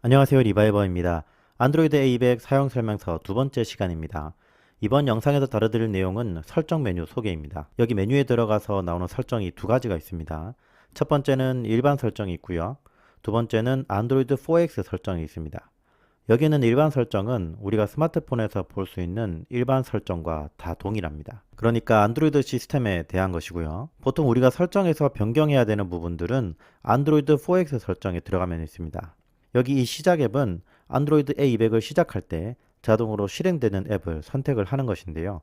안녕하세요 리바이버입니다. 안드로이드 A200 사용 설명서 두 번째 시간입니다. 이번 영상에서 다뤄드릴 내용은 설정 메뉴 소개입니다. 여기 메뉴에 들어가서 나오는 설정이 두 가지가 있습니다. 첫 번째는 일반 설정이 있고요. 두 번째는 안드로이드 4X 설정이 있습니다. 여기는 일반 설정은 우리가 스마트폰에서 볼 수 있는 일반 설정과 다 동일합니다. 그러니까 안드로이드 시스템에 대한 것이고요. 보통 우리가 설정에서 변경해야 되는 부분들은 안드로이드 4X 설정에 들어가면 있습니다. 여기 이 시작 앱은 안드로이드 A200을 시작할 때 자동으로 실행되는 앱을 선택을 하는 것인데요.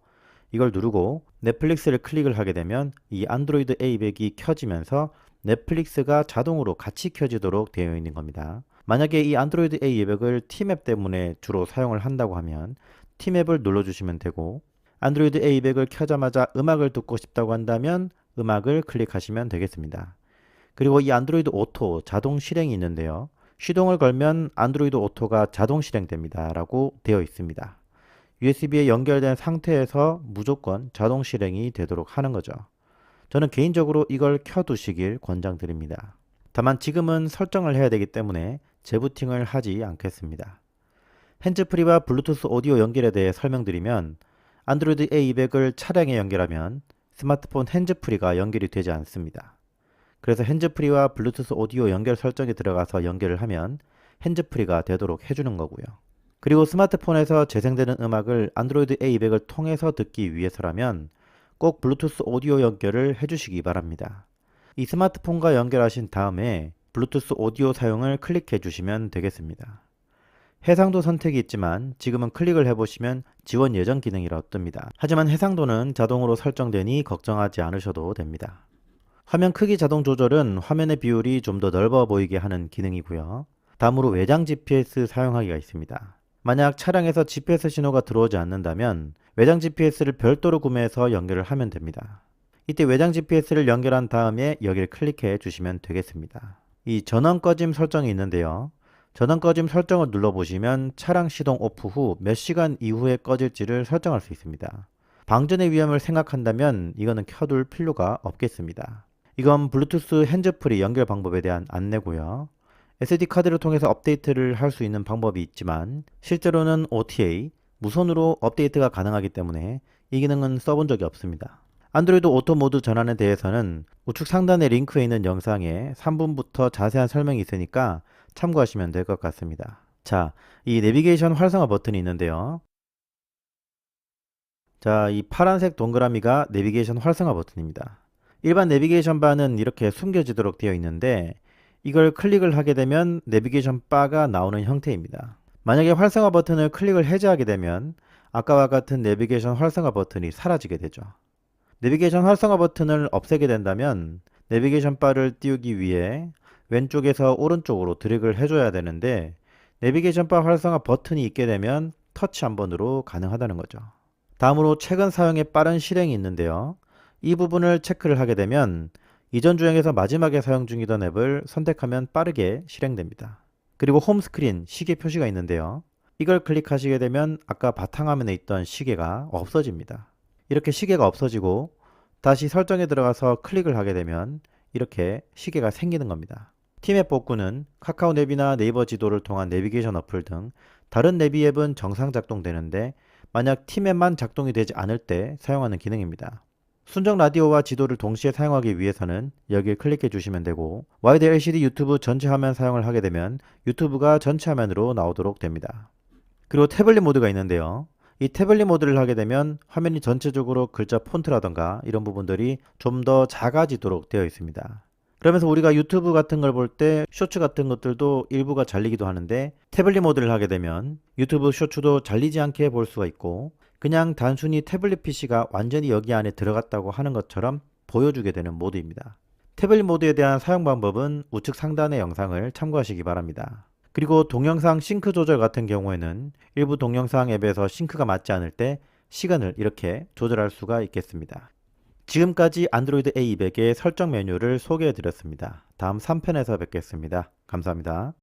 이걸 누르고 넷플릭스를 클릭을 하게 되면 이 안드로이드 A200이 켜지면서 넷플릭스가 자동으로 같이 켜지도록 되어 있는 겁니다. 만약에 이 안드로이드 A200을 팀앱 때문에 주로 사용을 한다고 하면 팀앱을 눌러주시면 되고 안드로이드 A200을 켜자마자 음악을 듣고 싶다고 한다면 음악을 클릭하시면 되겠습니다. 그리고 이 안드로이드 오토 자동 실행이 있는데요. 시동을 걸면 안드로이드 오토가 자동 실행됩니다. 라고 되어 있습니다. USB에 연결된 상태에서 무조건 자동 실행이 되도록 하는 거죠. 저는 개인적으로 이걸 켜두시길 권장드립니다. 다만 지금은 설정을 해야 되기 때문에 재부팅을 하지 않겠습니다. 핸즈프리와 블루투스 오디오 연결에 대해 설명드리면 안드로이드 A200을 차량에 연결하면 스마트폰 핸즈프리가 연결이 되지 않습니다. 그래서 핸즈프리와 블루투스 오디오 연결 설정에 들어가서 연결을 하면 핸즈프리가 되도록 해주는 거고요. 그리고 스마트폰에서 재생되는 음악을 안드로이드 A200을 통해서 듣기 위해서라면 꼭 블루투스 오디오 연결을 해주시기 바랍니다. 이 스마트폰과 연결하신 다음에 블루투스 오디오 사용을 클릭해 주시면 되겠습니다. 해상도 선택이 있지만 지금은 클릭을 해보시면 지원 예정 기능이라 뜹니다. 하지만 해상도는 자동으로 설정되니 걱정하지 않으셔도 됩니다. 화면 크기 자동 조절은 화면의 비율이 좀 더 넓어 보이게 하는 기능이고요. 다음으로 외장 GPS 사용하기가 있습니다. 만약 차량에서 GPS 신호가 들어오지 않는다면 외장 GPS를 별도로 구매해서 연결을 하면 됩니다. 이때 외장 GPS를 연결한 다음에 여기를 클릭해 주시면 되겠습니다. 이 전원 꺼짐 설정이 있는데요. 전원 꺼짐 설정을 눌러보시면 차량 시동 오프 후 몇 시간 이후에 꺼질지를 설정할 수 있습니다. 방전의 위험을 생각한다면 이거는 켜둘 필요가 없겠습니다. 이건 블루투스 핸즈프리 연결 방법에 대한 안내고요. SD카드를 통해서 업데이트를 할 수 있는 방법이 있지만 실제로는 OTA, 무선으로 업데이트가 가능하기 때문에 이 기능은 써본 적이 없습니다. 안드로이드 오토 모드 전환에 대해서는 우측 상단의 링크에 있는 영상에 3분부터 자세한 설명이 있으니까 참고하시면 될 것 같습니다. 자, 이 내비게이션 활성화 버튼이 있는데요. 자, 이 파란색 동그라미가 내비게이션 활성화 버튼입니다. 일반 내비게이션 바는 이렇게 숨겨지도록 되어 있는데 이걸 클릭을 하게 되면 내비게이션 바가 나오는 형태입니다. 만약에 활성화 버튼을 클릭을 해제하게 되면 아까와 같은 내비게이션 활성화 버튼이 사라지게 되죠. 내비게이션 활성화 버튼을 없애게 된다면 내비게이션 바를 띄우기 위해 왼쪽에서 오른쪽으로 드래그를 해줘야 되는데 내비게이션 바 활성화 버튼이 있게 되면 터치 한 번으로 가능하다는 거죠. 다음으로 최근 사용에 빠른 실행이 있는데요. 이 부분을 체크를 하게 되면 이전 주행에서 마지막에 사용 중이던 앱을 선택하면 빠르게 실행됩니다. 그리고 홈 스크린 시계 표시가 있는데요. 이걸 클릭하시게 되면 아까 바탕화면에 있던 시계가 없어집니다. 이렇게 시계가 없어지고 다시 설정에 들어가서 클릭을 하게 되면 이렇게 시계가 생기는 겁니다. 팀앱 복구는 카카오 내비나 네이버 지도를 통한 내비게이션 어플 등 다른 내비 앱은 정상 작동되는데 만약 팀앱만 작동이 되지 않을 때 사용하는 기능입니다. 순정 라디오와 지도를 동시에 사용하기 위해서는 여기를 클릭해 주시면 되고 와이드 LCD 유튜브 전체 화면 사용을 하게 되면 유튜브가 전체 화면으로 나오도록 됩니다. 그리고 태블릿 모드가 있는데요. 이 태블릿 모드를 하게 되면 화면이 전체적으로 글자 폰트라던가 이런 부분들이 좀 더 작아지도록 되어 있습니다. 그러면서 우리가 유튜브 같은 걸 볼 때 쇼츠 같은 것들도 일부가 잘리기도 하는데 태블릿 모드를 하게 되면 유튜브 쇼츠도 잘리지 않게 볼 수가 있고 그냥 단순히 태블릿 PC가 완전히 여기 안에 들어갔다고 하는 것처럼 보여주게 되는 모드입니다. 태블릿 모드에 대한 사용 방법은 우측 상단의 영상을 참고하시기 바랍니다. 그리고 동영상 싱크 조절 같은 경우에는 일부 동영상 앱에서 싱크가 맞지 않을 때 시간을 이렇게 조절할 수가 있겠습니다. 지금까지 안드로이드 A200의 설정 메뉴를 소개해 드렸습니다. 다음 3편에서 뵙겠습니다. 감사합니다.